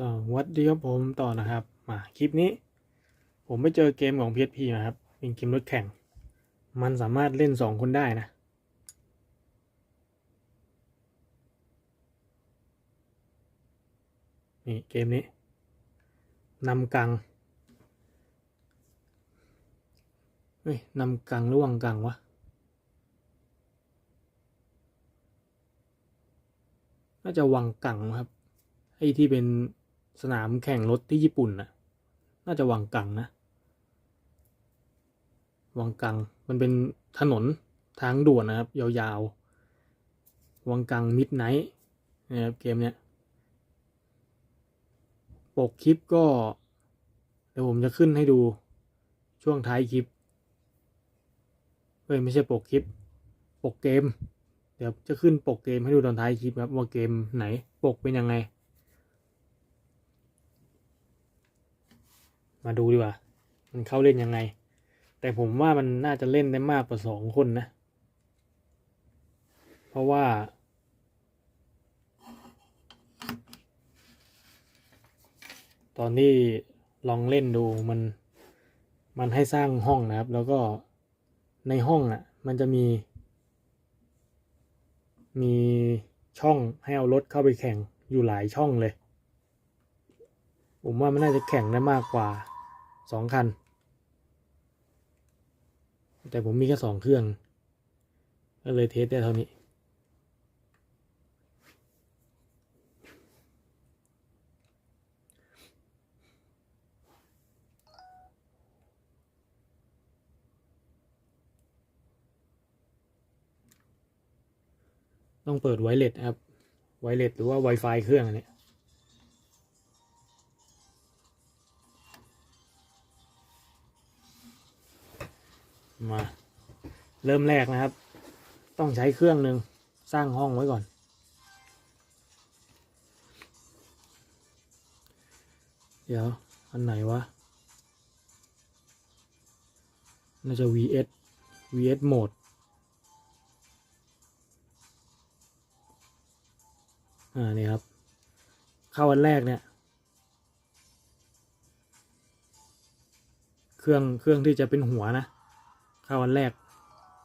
สวัสดีครับผมต่อนะครับ มาคลิปนี้ ผมไปเจอเกมของ PSP นะครับ เป็นเกมรถแข่ง มันสามารถเล่นสองคนได้นะ นี่เกมนี้นำกังเฮ้ยนำกังหรือวังกังวะน่าจะวังกังครับไอ้ที่เป็น สนามแข่งรถที่ญี่ปุ่นน่ะน่าจะวังกังนะ วังกัง มันเป็นถนนทางด่วนนะครับ ยาวๆ วังกังมิดไนท์นะครับเกมเนี้ย ปกคลิปก็ เดี๋ยวผมจะขึ้นให้ดูช่วงท้ายคลิป เอ้ย ไม่ใช่ปกคลิป ปกเกม เดี๋ยวจะขึ้นปกเกมให้ดูตอนท้ายคลิปครับว่าเกมไหน ปกเป็นยังไง มาดูดีกว่า มันเข้าเล่นยังไง แต่ผมว่ามันน่าจะเล่นได้มากกว่าสองคนนะ เพราะว่า ตอนที่ลองเล่นดูมันมันให้สร้างห้องนะครับ แล้วก็ในห้องอะ มันจะมี มีช่องให้เอารถเข้าไปแข่งอยู่หลายช่องเลย ผมว่ามันน่าจะแข่งได้มากกว่า สองคัน แต่ผมมีแค่สองเครื่อง ก็เลยเทสได้เท่านี้ ต้องเปิดไวเลสครับ ไวเลสหรือว่า Wi-Fi เครื่องอันนี้ มา เริ่มแรกนะครับ ต้องใช้เครื่องหนึ่งสร้างห้องไว้ก่อน เดี๋ยว อันไหนวะ น่าจะ vs vs mode อ่า นี่ครับ เข้าวันแรกเนี่ย เครื่อง เครื่องที่จะเป็นหัวนะ เข้าวันแรก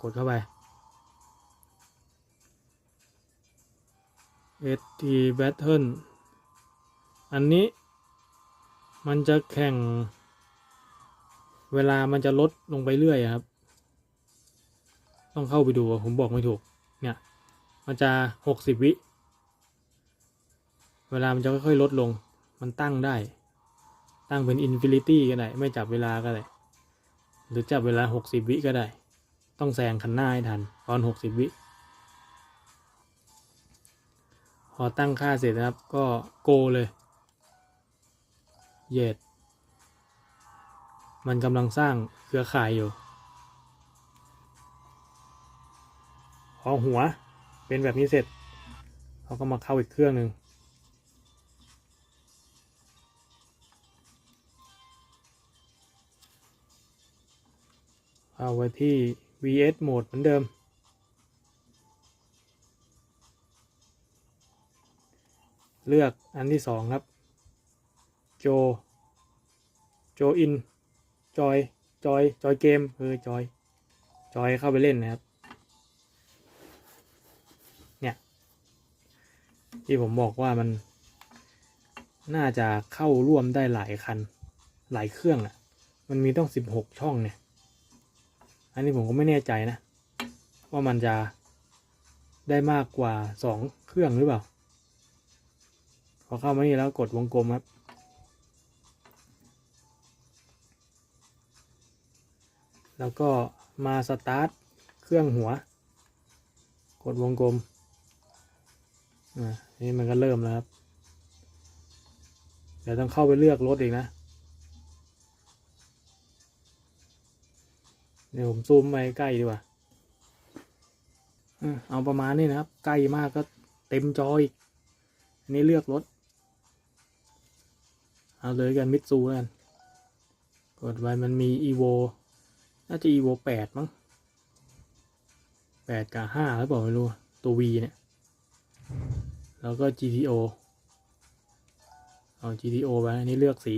กดเข้าไป ST Battle อันนี้มันจะแข่ง เวลามันจะลดลงไปเรื่อยครับ ต้องเข้าไปดูผมบอกไม่ถูก เนี่ย มันจะหกสิบวิ เวลามันจะค่อยๆลดลง มันตั้งได้ ตั้งเป็นอินฟินิตี้ก็ได้ ไม่จับเวลาก็ได้ หรือจับเวลาหกสิบวิก็ได้ ต้องแซงคันหน้าให้ทันตอนหกสิบวิ พอตั้งค่าเสร็จนะครับ ก็โกเลย เหยดมันกำลังสร้างเครือข่ายอยู่ พอหัวเป็นแบบนี้เสร็จเขาก็มาเข้าอีกเครื่องหนึ่ง เอาไว้ที่ vs mode เหมือนเดิม เลือกอันที่สองครับ โจ โจอิน จอย จอย จอยเกมเออจอย จอยเข้าไปเล่นนะครับเนี่ยที่ผมบอกว่ามันน่าจะเข้าร่วมได้หลายคัน หลายเครื่องอะ่ะ มันมีต้องสิบหกช่องเนี่ย อันนี้ผมก็ไม่แน่ใจนะ ว่ามันจะได้มากกว่าสองเครื่องหรือเปล่า พอเข้ามานี่แล้วกดวงกลมครับ แล้วก็มาสตาร์ทเครื่องหัว กดวงกลม อ่า นี่มันก็เริ่มแล้วครับ เดี๋ยวต้องเข้าไปเลือกรถอีกนะ เดี๋ยวผมซูมไปใกล้ดีกว่าเอาประมาณนี้นะครับ ใกล้มากก็เต็มจออีกอันนี้เลือกรถ เอาเลยกันมิตซูแล้วกัน กดไว้มันมี evo น่าจะ evo แปดมั้งแปดกับห้าหรือเปล่าไม่รู้ ตัว v เนี่ย แล้วก็ gto เอา GTO ไปอันนี้เลือกสี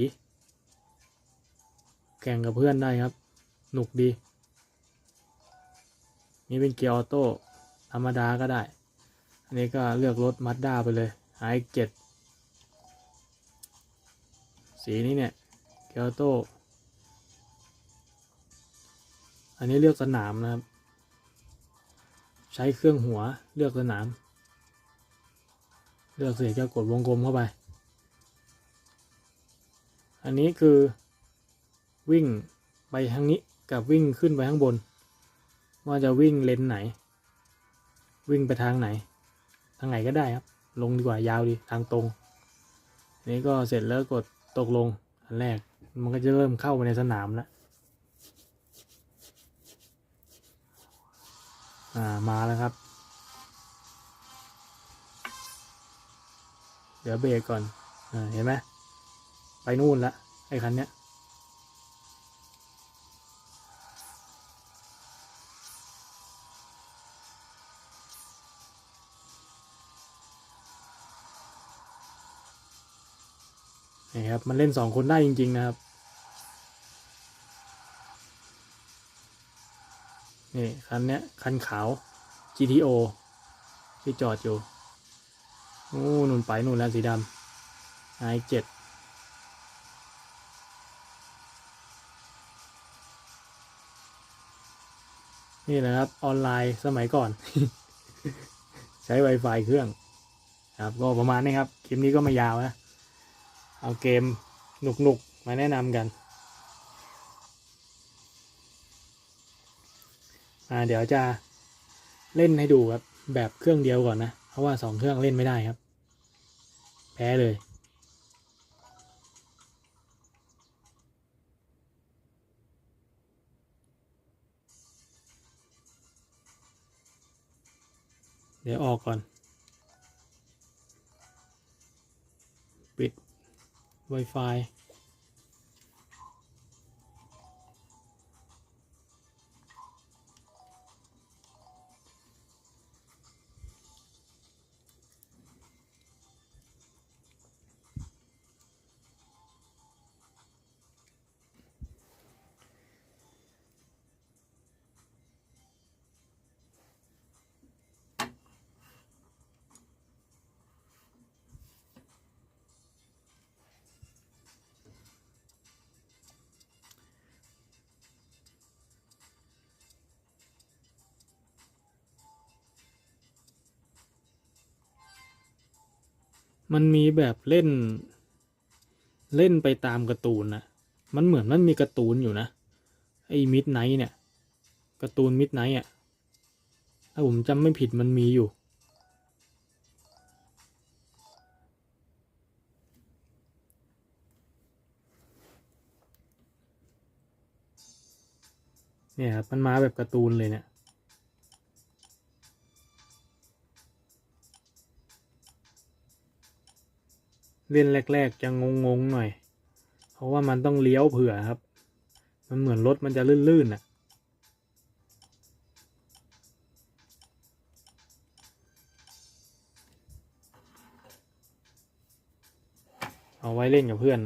แข่งกับเพื่อนได้ครับ หนุกดี นี่เป็นเกียร์ออโต้ธรรมดาก็ได้ อันนี้ก็เลือกรถมัดด้าไปเลยไอเจ็ดสีนี้เนี่ยเกียร์ออโต้อันนี้เลือกสนามนะครับ ใช้เครื่องหัวเลือกสนาม เลือกเสร็จก็กดวงกลมเข้าไป อันนี้คือวิ่งไปทางนี้กับวิ่งขึ้นไปข้างบน ว่าจะวิ่งเลนไหน วิ่งไปทางไหน ทางไหนก็ได้ครับ ลงดีกว่ายาวดีทางตรงนนี้ก็เสร็จแล้วกดตกลงอันแรกมันก็จะเริ่มเข้าไปในสนามแล้วอ่ามาแล้วครับ เดี๋ยวเบรกก่อนอ่าเห็นไหมไปนู่นละไอ้คันเนี้ย มันเล่นสองคนได้จริง ๆ นะครับ นี่ คันเนี้ย คันขาว GTO ที่จอดอยู่โอ้นุ่นไปนู่นแล้วสีดำไอเจ็ดนี่แหละครับ ออนไลน์สมัยก่อน ใช้ Wi-Fi เครื่อง ครับ ก็ประมาณนี้ครับ คลิปนี้ก็ไม่ยาวนะ เอาเกมหนุกๆ มาแนะนำกันอ่าเดี๋ยวจะเล่นให้ดูครับแบบเครื่องเดียวก่อนนะ เพราะว่าสองเครื่องเล่นไม่ได้ครับ แพ้เลยเดี๋ยวออกก่อน ปิด Wi-Fi มันมีแบบเล่น เล่นไปตามการ์ตูนนะมันเหมือนมันมีการ์ตูนอยู่นะไอ้มิดไนท์เนี่ยการ์ตูนมิดไนท์อะถ้าผมจำไม่ผิดมันมีอยู่ เนี่ยครับมันมาแบบการ์ตูนเลยเนี่ย เล่นแรก ๆ จะงงๆหน่อย เพราะว่ามันต้องเลี้ยวเผื่อครับ มันเหมือนรถมันจะลื่นๆอะเอาไว้เล่นกับเพื่อน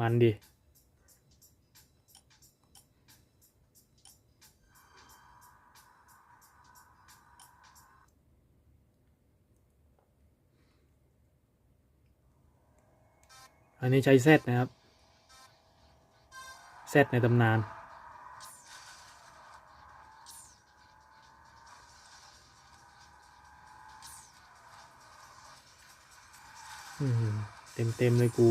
มันดี อันนี้ใช้เซตนะครับเซตในตำนานเต็มเต็มเลยกู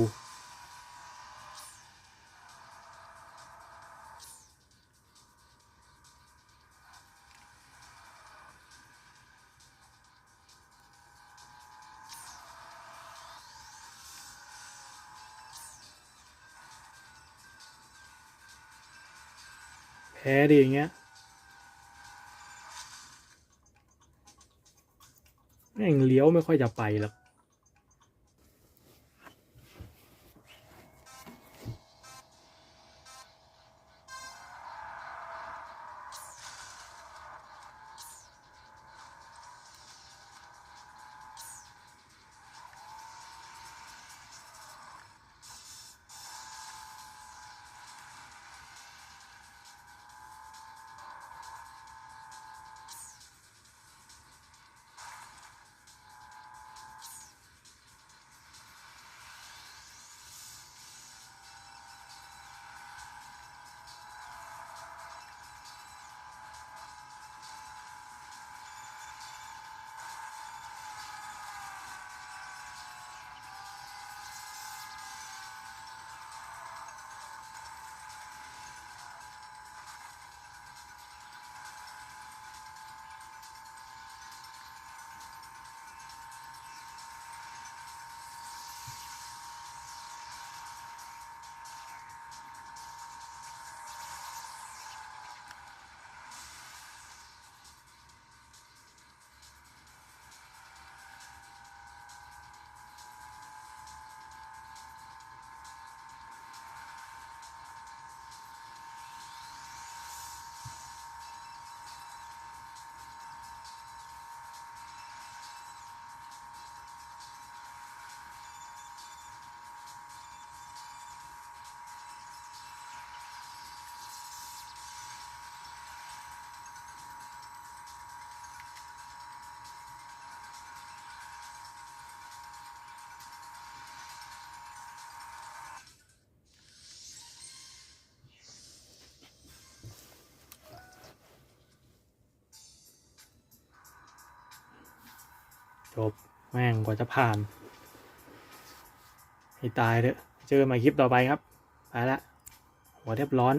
แท้ดีอย่างเงี้ยแม่งเลี้ยวไม่ค่อยจะไปหรอก จบแม่งกว่าจะผ่านให้ตายเถอะเจอใหม่คลิปต่อไปครับ ไปละหัวแทบร้อน